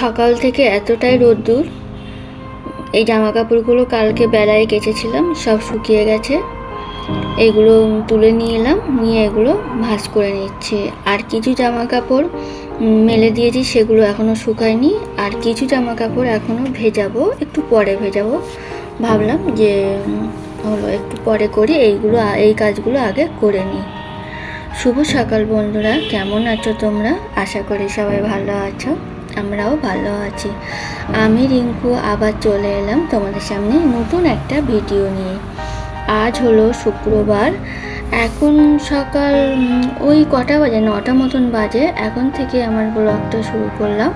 সকাল থেকে এতটাই রোদ্দুর, এই জামা কাপড়গুলো কালকে বেলায় কেচেছিলাম, সব শুকিয়ে গেছে। এগুলো তুলে নিয়ে এলাম, নিয়ে এগুলো ভাঁজ করে নিচ্ছে। আর কিছু জামা কাপড় মেলে দিয়েছি, সেগুলো এখনও শুকায়নি। আর কিছু জামা কাপড় এখনও ভেজাবো, একটু পরে ভেজাবো। ভাবলাম যে হলো একটু পরে করি, এইগুলো, এই কাজগুলো আগে করে নিই। শুভ সকাল বন্ধুরা, কেমন আছো তোমরা? আশা করি সবাই ভালো আছো। আমরাও ভালো আছি। আমি রিঙ্কু, আবার চলে এলাম তোমাদের সামনে নতুন একটা ভিডিও নিয়ে। আজ হলো শুক্রবার। এখন সকাল ওই কটা বাজে, নটা মতন বাজে। এখন থেকে আমার ব্লগটা শুরু করলাম।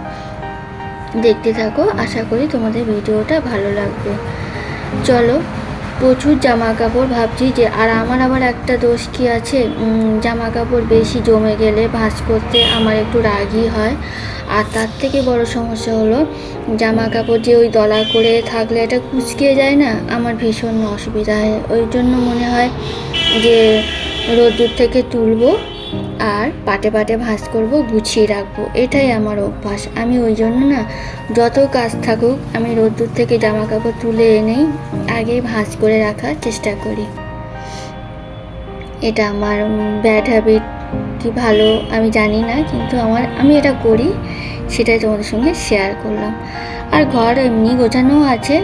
দেখতে থাকো, আশা করি তোমাদের ভিডিওটা ভালো লাগবে। চলো, প্রচুর জামা কাপড় ভাবছি যে, আর আমার আবার একটা দোষ কি আছে? জামা কাপড় বেশি জমে গেলে ভাঁজ করতে আমার একটু রাগই হয়। আর তার থেকে বড় সমস্যা হলো জামা কাপড় যে ওই দলা করে থাকলে এটা কুচকে যায় না? আমার ভীষণ অসুবিধা হয়। ওই জন্য মনে হয় যে রোদ্দুর থেকে তুলবো আর পাটে পাটে ভাঁজ করব, গুছিয়ে রাখব। এটাই আমার অভ্যাস। আমি ওই জন্য না যত কাজ থাকুক, আমি রোদ্দুর থেকে জামা কাপড় তুলে এনেই আগে ভাঁজ করে রাখার চেষ্টা করি। এটা আমার ব্যাড হ্যাবিট কি ভালো আমি জানি না, কিন্তু আমার, আমি এটা করি, সেটাই তোমাদের সঙ্গে শেয়ার করলাম। আর ঘর এমনি গোছানো আছে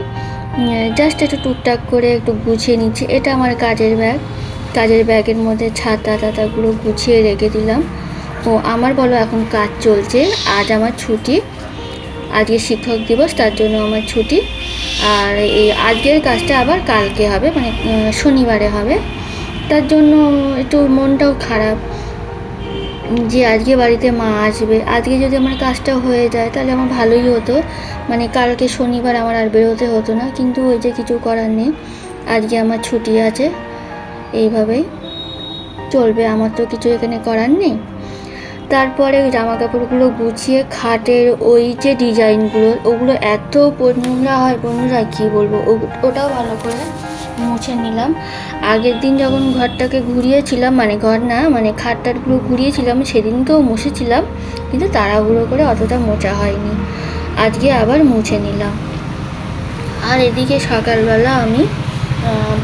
জাস্ট একটু টুকটাক করে একটু গুছিয়ে নিচ্ছি। এটা আমার কাজের ব্যাগ কাজের ব্যাগের মধ্যে ছাতা টাতাগুলো গুছিয়ে রেখে দিলাম। ও, আমার বলো এখন কাজ চলছে, আজ আমার ছুটি, আজকে শিক্ষক দিবস, তার জন্য আমার ছুটি। আর এই আজকের কাজটা আবার কালকে হবে মানে শনিবারে হবে। তার জন্য একটু মনটাও খারাপ। আজকে বাড়িতে মা আসবে, আজকে যদি আমার কাজটা হয়ে যায় তাহলে আমার ভালোই হতো। মানে কালকে শনিবার আমার আর বেরোতে হতো না, কিন্তু ওই যে কিছু করার নেই। আজকে আমার ছুটি আছে, এইভাবেই চলবে। আমার তো কিছু এখানে করার নেই। তারপরে জামা কাপড়গুলো গুছিয়ে খাটের ওই যে ডিজাইনগুলো ওগুলো এত নোংরা হয় বন্ধুরা কী বলব ওটাও ভালো করে মুছে নিলাম। আগের দিন যখন ঘরটাকে ঘুরিয়েছিলাম মানে ঘর না মানে খাটটারগুলো ঘুরিয়েছিলাম, সেদিনকেও মুছেছিলাম, কিন্তু তাড়াহুড়ো করে অতটা মোছা হয়নি। আজকে আবার মুছে নিলাম। আর এদিকে সকালবেলা আমি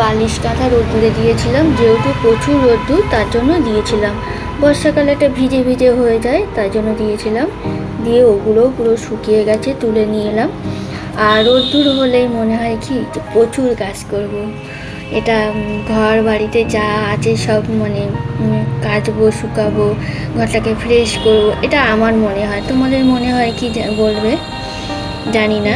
বালিশ কাঁথা রোদ্দুরে দিয়েছিলাম, যেহেতু প্রচুর রোদ্দুর, তার জন্য দিয়েছিলাম। বর্ষাকালে এটা ভিজে ভিজে হয়ে যায় তার জন্য দিয়েছিলাম। দিয়ে ওগুলো পুরো শুকিয়ে গেছে, তুলে নিয়ে এলাম। আর রোদ্দুর হলেই মনে হয় কি, যে প্রচুর কাজ করব। এটা ঘর বাড়িতে যা আছে সব মানে কাচবো, শুকাবো, ঘরটাকে ফ্রেশ করব, এটা আমার মনে হয়। তোমাদের মনে হয় কি বলবে? জানি না।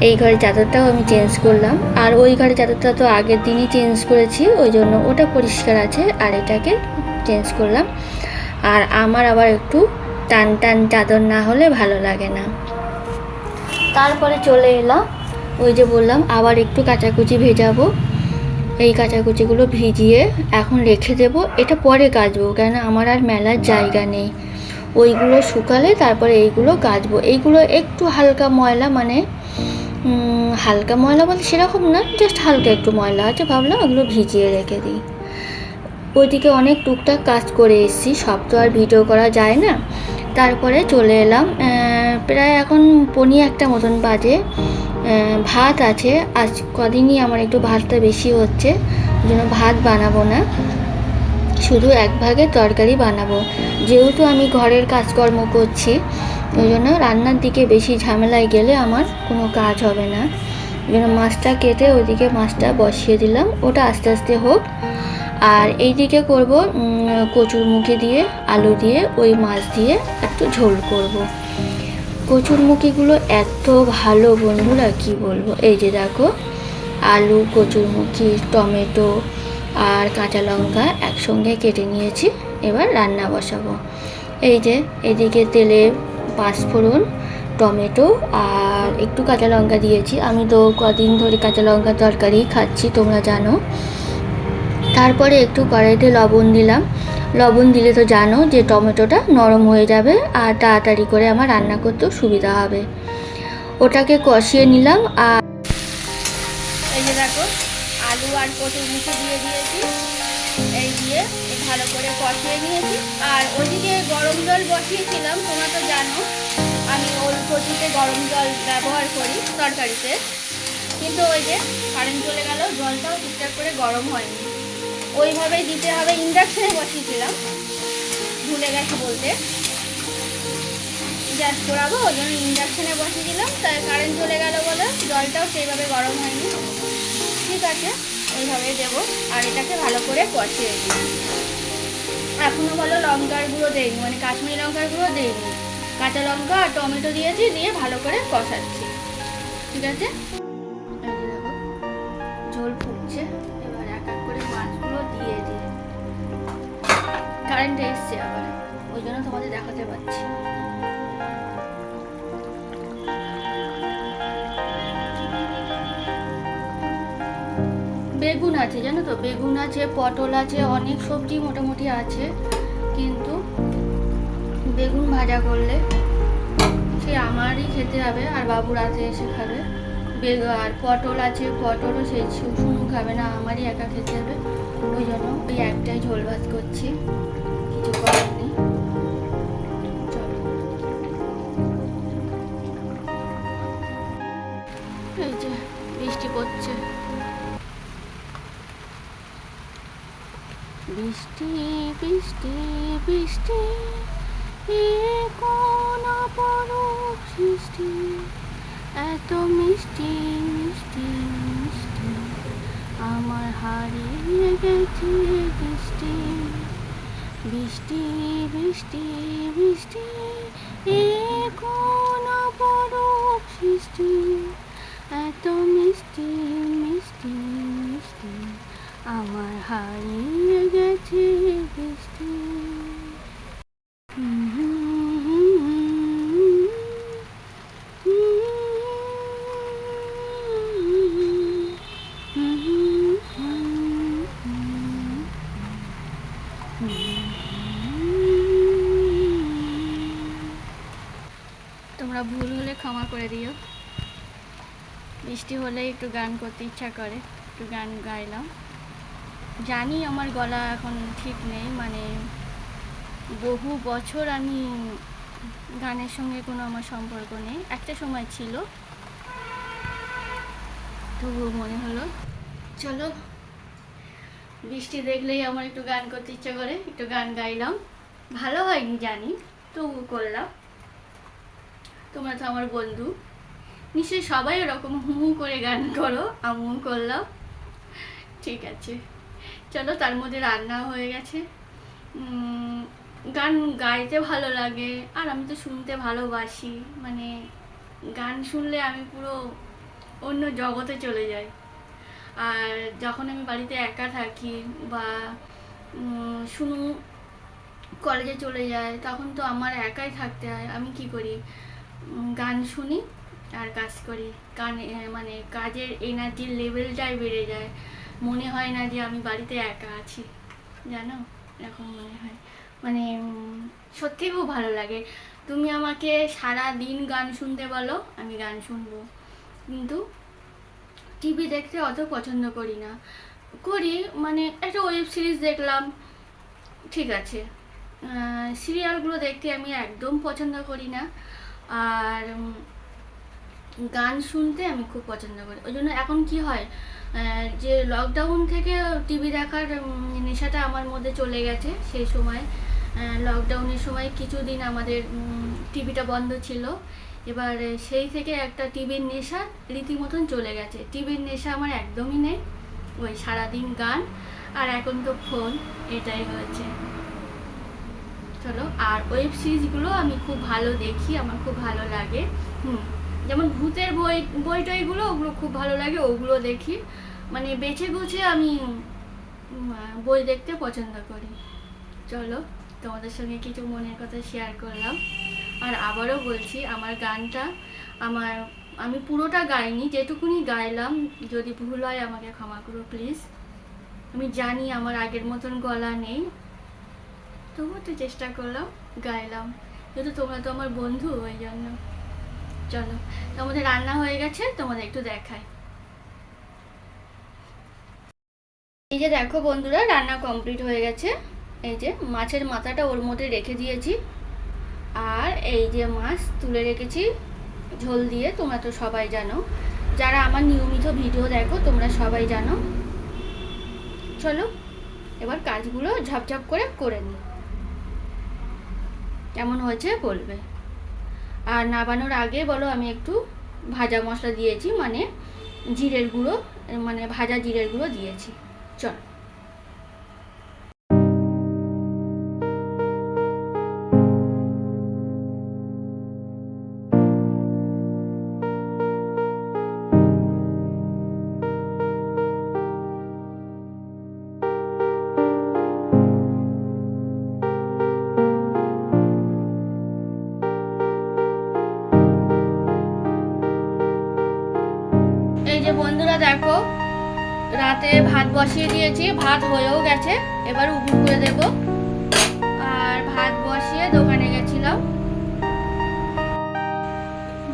এই ঘরের চাদরটাও আমি চেঞ্জ করলাম। আর ওই ঘরের চাদরটা তো আগের দিনই চেঞ্জ করেছি, ওই জন্য ওটা পরিষ্কার আছে, আর এটাকে চেঞ্জ করলাম। আর আমার আবার একটু টান টান চাদর না হলে ভালো লাগে না। তারপরে চলে এলাম। ওই যে বললাম, আবার একটু কাচাকুচি ভেজাবো। এই কাচাকুচিগুলো ভিজিয়ে এখন রেখে দেব। এটা পরে কাচবো, কেন আমার আর মেলার জায়গা নেই। ওইগুলো শুকালে তারপরে এইগুলো কাচবো। এইগুলো একটু হালকা ময়লা মানে হালকা ময়লা বলতে সেরকম না জাস্ট হালকা একটু ময়লা আছে। ভাবলাম ওগুলো ভিজিয়ে রেখে দিই। ওইদিকে অনেক টুকটাক কাজ করে এসেছি, সব তো আর ভিডিও করা যায় না। তারপরে চলে এলাম। প্রায় এখন পনি একটা মতন বাজে। ভাত আছে। আজ কদিনই আমার একটু ভাতটা বেশি হচ্ছে। জন্য ভাত বানাবো না। শুধু এক ভাগে তরকারি বানাবো। যেহেতু আমি ঘরের কাজকর্ম করছি, ওই জন্য রান্নার দিকে বেশি ঝামেলায় গেলে আমার কোনো কাজ হবে না। ওই জন্য মাছটা কেটে ওইদিকে মাছটা বসিয়ে দিলাম। ওটা আস্তে আস্তে হোক। আর এইদিকে করব কচুর মুখে দিয়ে, আলু দিয়ে, ওই মাছ দিয়ে একটু ঝোল করব। কচুরমুখিগুলো এত ভালো বন্ধুরা, কি বলব? এই যে দেখো, আলু কচুরমুখি টমেটো আর কাঁচা লঙ্কা একসঙ্গে কেটে নিয়েছি, এবার রান্না বসাবো। এই যে, এদিকে তেলে পাঁচফোড়ন টমেটো আর একটু কাঁচা লঙ্কা দিয়েছি। আমি তো কদিন ধরে কাঁচা লঙ্কা তরকারি খাচ্ছি, তোমরা জানো। তারপরে একটু কড়াইতে লবণ দিলাম। লবণ দিলে তো জানো যে টমেটোটা নরম হয়ে যাবে আর তাড়াতাড়ি করে আমার রান্না করতেও সুবিধা হবে। ওটাকে কষিয়ে নিলাম আর এই যে দেখো, আলু আর কচুর মুখে দিয়ে দিয়েছি। এই দিয়ে ভালো করে কষিয়ে নিয়েছি। আর ওইদিকে গরম জল বসিয়েছিলাম, তোমরা তো জানো, আমি প্রচুরতে গরম জল ব্যবহার করি তরকারিতে। কিন্তু ওই যে কারেন্ট চলে গেল, জলটাও ঠিকঠাক করে গরম হয়নি। ওইভাবেই দিতে হবে ইন্ডাকশানে বসিয়েছিলাম। ভুলে গেছি বলতে। গ্যাস করাবো, ওই জন্য ইন্ডাকশানে বসিয়ে দিলাম। তাই কারেন্ট চলে গেল বলে জলটাও সেইভাবে গরম হয়নি। ঠিক আছে এইভাবে দেবো। আর এটাকে ভালো করে কষিয়ে দিই এখনও ভালো লঙ্কার গুঁড়ো দেয়নি মানে কাশ্মীরি লঙ্কার গুঁড়ো দেয়নি কাঁচা লঙ্কা আর টমেটো দিয়েছি, দিয়ে ভালো করে কষাচ্ছি। ঠিক আছে? কারেন্ট এসছে আবার। ওই জন্য তোমাদের দেখাতে পাচ্ছি। না। বেগুন আছে, জানো তো? বেগুন আছে, পটল আছে, অনেক সবজি মোটামুটি আছে। কিন্তু বেগুন ভাজা করলে সে আমারই খেতে হবে, আর বাবু রাতে এসে খাবে। আর পটল আছে, পটলও সে, শুনু খাবে না, আমারই একা খেতে হবে। ওই জন্য ওই একটাই ঝোল ভাত করছি। বৃষ্টি বৃষ্টি বৃষ্টি, এ কোন সৃষ্টি? এত মিষ্টি মিষ্টি মিষ্টি, আমার হারিয়ে গেছে বৃষ্টি। বৃষ্টি বৃষ্টি বৃষ্টি, এ কোন সৃষ্টি? এত মিষ্টি মিষ্টি আমার হারিয়ে গেছে বৃষ্টি। তোমরা ভুল হলে ক্ষমা করে দিও। বৃষ্টি হলে একটু গান করতে ইচ্ছা করে, একটু গান গাইলাম। জানি আমার গলা এখন ঠিক নেই মানে বহু বছর আমি গানের সঙ্গে কোনো আমার সম্পর্ক নেই, একটা সময় ছিল। তবুও মনে হলো, চলো বৃষ্টি দেখলেই আমার একটু গান করতে ইচ্ছা করে, একটু গান গাইলাম। ভালো হয়নি জানি তবু করলাম। তোমরা তো আমার বন্ধু। নিশ্চয়ই সবাই ওরকম হু হু করে গান করো, আমিও করলাম। ঠিক আছে। চলো তার মধ্যে রান্না হয়ে গেছে। গান গাইতে ভালো লাগে, আর আমি তো শুনতে ভালোবাসি। মানে গান শুনলে আমি পুরো অন্য জগতে চলে যাই। আর যখন আমি বাড়িতে একা থাকি বা শুনু কলেজে চলে যায় তখন তো আমার একাই থাকতে হয়। আমি কি করি? গান শুনি আর কাজ করি। গান মানে কাজের এনার্জির লেভেলটাই বেড়ে যায়। মনে হয় না যে আমি বাড়িতে একা আছি, জানো? এরকম মনে হয়। মানে সত্যি খুব ভালো লাগে। তুমি আমাকে সারা দিন গান শুনতে বলো, আমি গান শুনব। কিন্তু টিভি দেখতে অত পছন্দ করি না। করি মানে একটা ওয়েব সিরিজ দেখলাম, ঠিক আছে। সিরিয়ালগুলো দেখতে আমি একদম পছন্দ করি না। আর গান শুনতে আমি খুব পছন্দ করি। ওই জন্য এখন কি হয় যে লকডাউন থেকে টিভি দেখার নেশাটা আমার মধ্যে চলে গেছে। সেই সময় লকডাউনের সময় কিছুদিন আমাদের টিভিটা বন্ধ ছিল। এবার সেই থেকে একটা টিভির নেশা রীতিমতন চলে গেছে। টিভির নেশা আমার একদমই নেই। ওই সারাদিন গান আর এখন তো ফোন এটাই হয়েছে। চলো, আর ওয়েব সিরিজগুলো আমি খুব ভালো দেখি, আমার খুব ভালো লাগে। হুম। যেমন ভূতের বই বই টইগুলো ওগুলো খুব ভালো লাগে, ওগুলো দেখি। মানে বেছে গুছে আমি বই দেখতে পছন্দ করি। চলো, তোমাদের সঙ্গে কিছু মনের কথা শেয়ার করলাম। আর আবারও বলছি, আমার গানটা, আমার, আমি পুরোটা গাইনি, যেটুকুনি গাইলাম, যদি ভুল হয় আমাকে ক্ষমা করো প্লিজ আমি জানি আমার আগের মতন গলা নেই। তবুও তো চেষ্টা করলাম, গাইলাম। যেহেতু তোমরা তো আমার বন্ধু, ওই জন্য। চলো, তোমাদের রান্না হয়ে গেছে, তোমাদের একটু দেখাই। এই যে দেখো বন্ধুরা, রান্না কমপ্লিট হয়ে গেছে। এই যে মাছের মাথাটা ওর মধ্যে রেখে দিয়েছি। আর এই যে মাছ তুলে রেখেছি, ঝোল দিয়ে, তোমরা তো সবাই জানো। যারা আমার নিয়মিত ভিডিও দেখো, তোমরা সবাই জানো। চলো, এবার কাজগুলো ঝপঝপ করে করে নিই। কেমন হয়েছে বলবে? আর নাবানোর আগে বলো আমি একটু ভাজা মশলা দিয়েছি মানে জিরের গুঁড়ো মানে ভাজা জিরের গুঁড়ো দিয়েছি। চল। দেখো রাতে ভাত বসিয়ে দিয়েছি, ভাত হয়েও গেছে, এবার উবুর করে দেবো। আর ভাত বসিয়ে দোকানে গেছিলাম।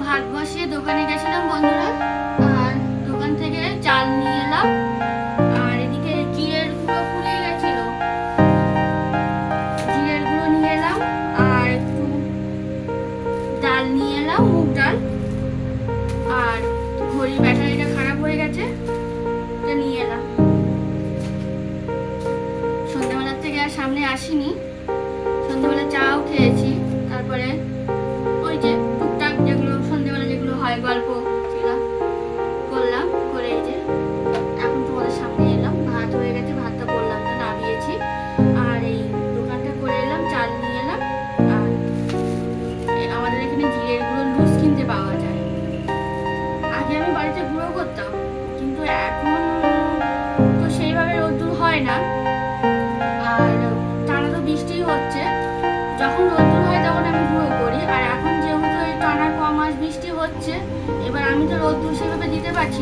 ভাত বসিয়ে দোকানে গেছিলাম বন্ধুরা। আসিনি।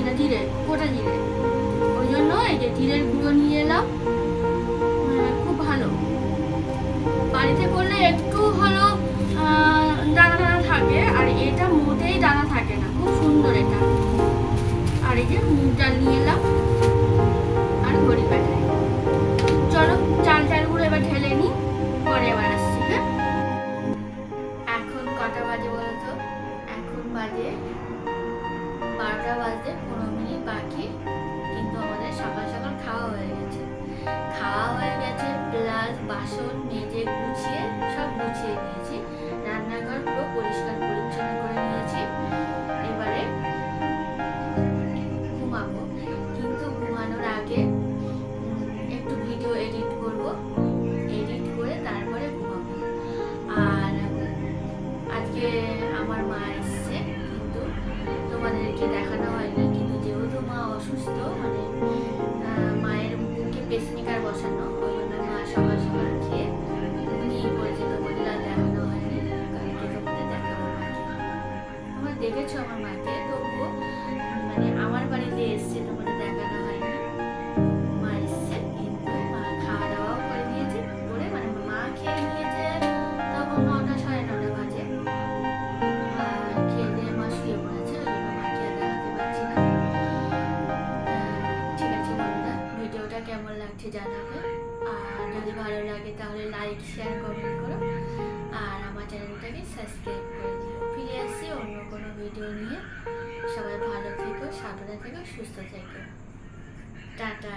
না জিরে গোটা জিরে ওই জন্য এই যে জিরের গুঁড়ো নিয়ে এলাম। খুব ভালো। বাড়িতে করলে একটু আহ, দানা দানা থাকে আর এটা মোটেই দানা থাকে না। খুব সুন্দর এটা। আর এই যে মুগ ডাল নিয়ে এলাম। বারোটা বাজতে পনেরো মিনিট বাকি, কিন্তু আমাদের সকাল সকাল খাওয়া হয়ে গেছে। খাওয়া হয়ে গেছে প্লাস বাসন দেখানো হয়নি কিন্তু যেহেতু মা অসুস্থ থেকো টাটা